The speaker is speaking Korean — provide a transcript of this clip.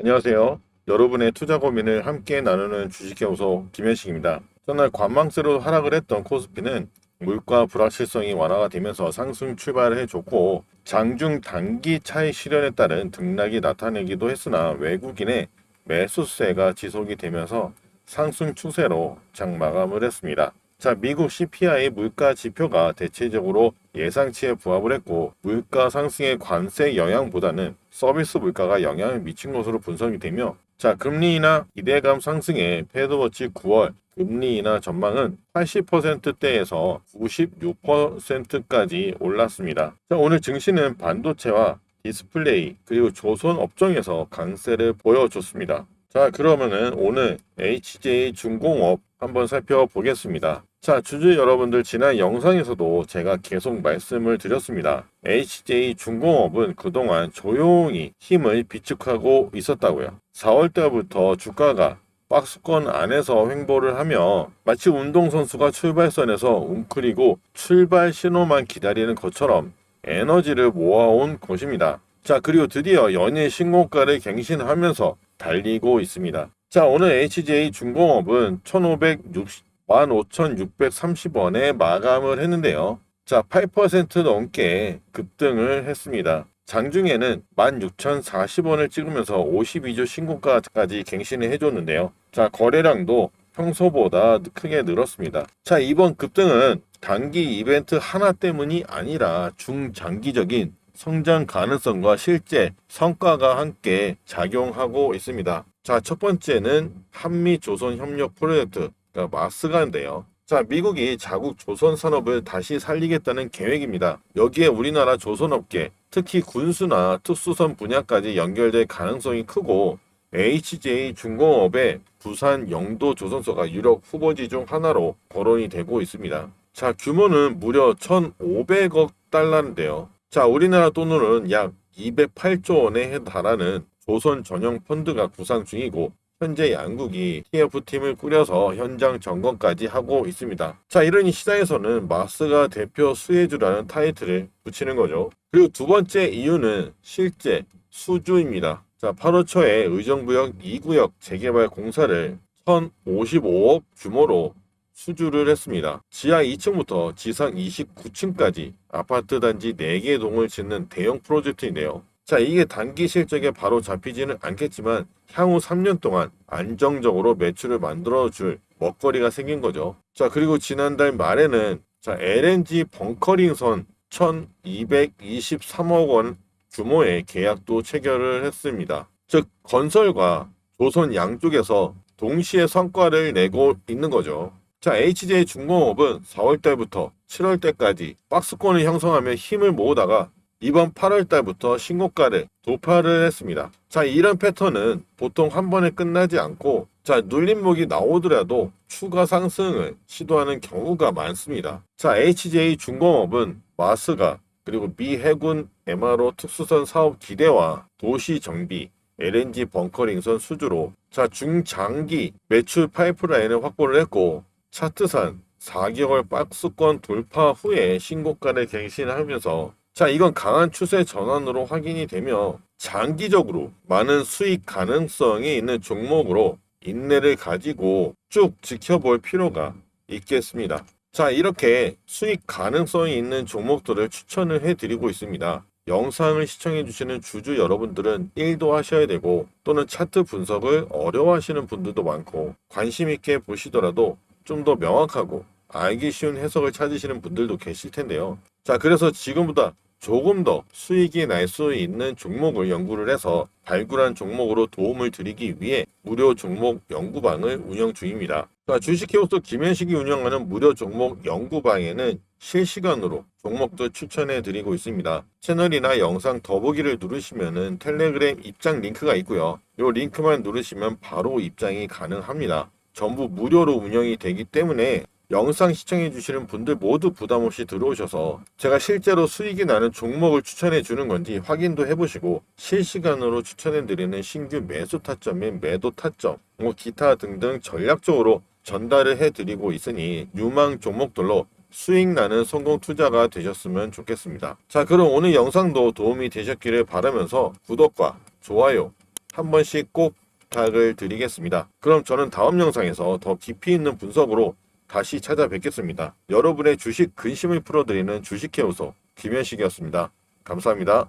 안녕하세요. 여러분의 투자 고민을 함께 나누는 주식연구소 김현식입니다. 전날 관망세로 하락을 했던 코스피는 물가 불확실성이 완화가 되면서 상승 출발을 해줬고 장중 단기 차익 실현에 따른 등락이 나타내기도 했으나 외국인의 매수세가 지속이 되면서 상승 추세로 장 마감을 했습니다. 자, 미국 CPI 물가 지표가 대체적으로 예상치에 부합을 했고 물가 상승의 관세 영향보다는 서비스 물가가 영향을 미친 것으로 분석이 되며 자, 금리 인하 기대감 상승에 패드워치 9월 금리 인하 전망은 80%대에서 96%까지 올랐습니다. 자, 오늘 증시는 반도체와 디스플레이 그리고 조선 업종에서 강세를 보여줬습니다. 자, 그러면은 오늘 HJ 중공업 한번 살펴보겠습니다. 자, 주주 여러분들 지난 영상에서도 제가 계속 말씀을 드렸습니다. HJ 중공업은 그동안 조용히 힘을 비축하고 있었다고요. 4월 달부터 주가가 박스권 안에서 횡보를 하며 마치 운동선수가 출발선에서 웅크리고 출발 신호만 기다리는 것처럼 에너지를 모아온 곳입니다. 자, 그리고 드디어 연일 신고가를 갱신하면서 달리고 있습니다. 자, 오늘 HJ 중공업은 1560, 15,630원에 마감을 했는데요. 자, 8% 넘게 급등을 했습니다. 장중에는 16,040원을 찍으면서 52주 신고가까지 갱신을 해줬는데요. 자, 거래량도 평소보다 크게 늘었습니다. 자, 이번 급등은 단기 이벤트 하나 때문이 아니라 중장기적인 성장 가능성과 실제 성과가 함께 작용하고 있습니다. 자, 첫 번째는 한미 조선 협력 프로젝트, 그러니까 마스가인데요. 자, 미국이 자국 조선 산업을 다시 살리겠다는 계획입니다. 여기에 우리나라 조선업계, 특히 군수나 특수선 분야까지 연결될 가능성이 크고 HJ 중공업의 부산 영도 조선소가 유력 후보지 중 하나로 거론이 되고 있습니다. 자, 규모는 무려 1,500억 달러인데요. 자, 우리나라 돈으로는 약 208조 원에 달하는 조선 전용 펀드가 구상 중이고 현재 양국이 TF팀을 꾸려서 현장 점검까지 하고 있습니다. 자, 이러니 시장에서는 마스가 대표 수혜주라는 타이틀을 붙이는 거죠. 그리고 두 번째 이유는 실제 수주입니다. 자, 8월 초에 의정부역 2구역 재개발 공사를 1,055억 규모로 수주를 했습니다. 지하 2층부터 지상 29층까지 아파트 단지 4개 동을 짓는 대형 프로젝트인데요. 자, 이게 단기 실적에 바로 잡히지는 않겠지만 향후 3년 동안 안정적으로 매출을 만들어 줄 먹거리가 생긴 거죠. 자, 그리고 지난달 말에는 자, LNG 벙커링선 1223억 원 규모의 계약도 체결을 했습니다. 즉, 건설과 조선 양쪽에서 동시에 성과를 내고 있는 거죠. 자, HJ 중공업은 4월 달부터 7월 달까지 박스권을 형성하며 힘을 모으다가 이번 8월 달부터 신고가를 도파를 했습니다. 자, 이런 패턴은 보통 한 번에 끝나지 않고 자, 눌림목이 나오더라도 추가 상승을 시도하는 경우가 많습니다. 자, HJ 중공업은 마스가 그리고 미 해군 MRO 특수선 사업 기대와 도시 정비, LNG 벙커링선 수주로 자, 중장기 매출 파이프라인을 확보를 했고 차트산 4개월 박스권 돌파 후에 신고가를 갱신하면서 자, 이건 강한 추세 전환으로 확인이 되며 장기적으로 많은 수익 가능성이 있는 종목으로 인내를 가지고 쭉 지켜볼 필요가 있겠습니다. 자, 이렇게 수익 가능성이 있는 종목들을 추천을 해드리고 있습니다. 영상을 시청해주시는 주주 여러분들은 1도 하셔야 되고 또는 차트 분석을 어려워하시는 분들도 많고 관심 있게 보시더라도 좀 더 명확하고 알기 쉬운 해석을 찾으시는 분들도 계실 텐데요. 자, 그래서 지금보다 조금 더 수익이 날 수 있는 종목을 연구를 해서 발굴한 종목으로 도움을 드리기 위해 무료 종목 연구방을 운영 중입니다. 자, 주식회로서 김현식이 운영하는 무료 종목 연구방에는 실시간으로 종목도 추천해 드리고 있습니다. 채널이나 영상 더보기를 누르시면은 텔레그램 입장 링크가 있고요. 이 링크만 누르시면 바로 입장이 가능합니다. 전부 무료로 운영이 되기 때문에 영상 시청해 주시는 분들 모두 부담 없이 들어오셔서 제가 실제로 수익이 나는 종목을 추천해 주는 건지 확인도 해보시고 실시간으로 추천해 드리는 신규 매수 타점 및 매도 타점, 뭐 기타 등등 전략적으로 전달을 해 드리고 있으니 유망 종목들로 수익 나는 성공 투자가 되셨으면 좋겠습니다. 자, 그럼 오늘 영상도 도움이 되셨기를 바라면서 구독과 좋아요, 한 번씩 꼭 부탁을 드리겠습니다. 그럼 저는 다음 영상에서 더 깊이 있는 분석으로 다시 찾아뵙겠습니다. 여러분의 주식 근심을 풀어드리는 주식해우소 김현식이었습니다. 감사합니다.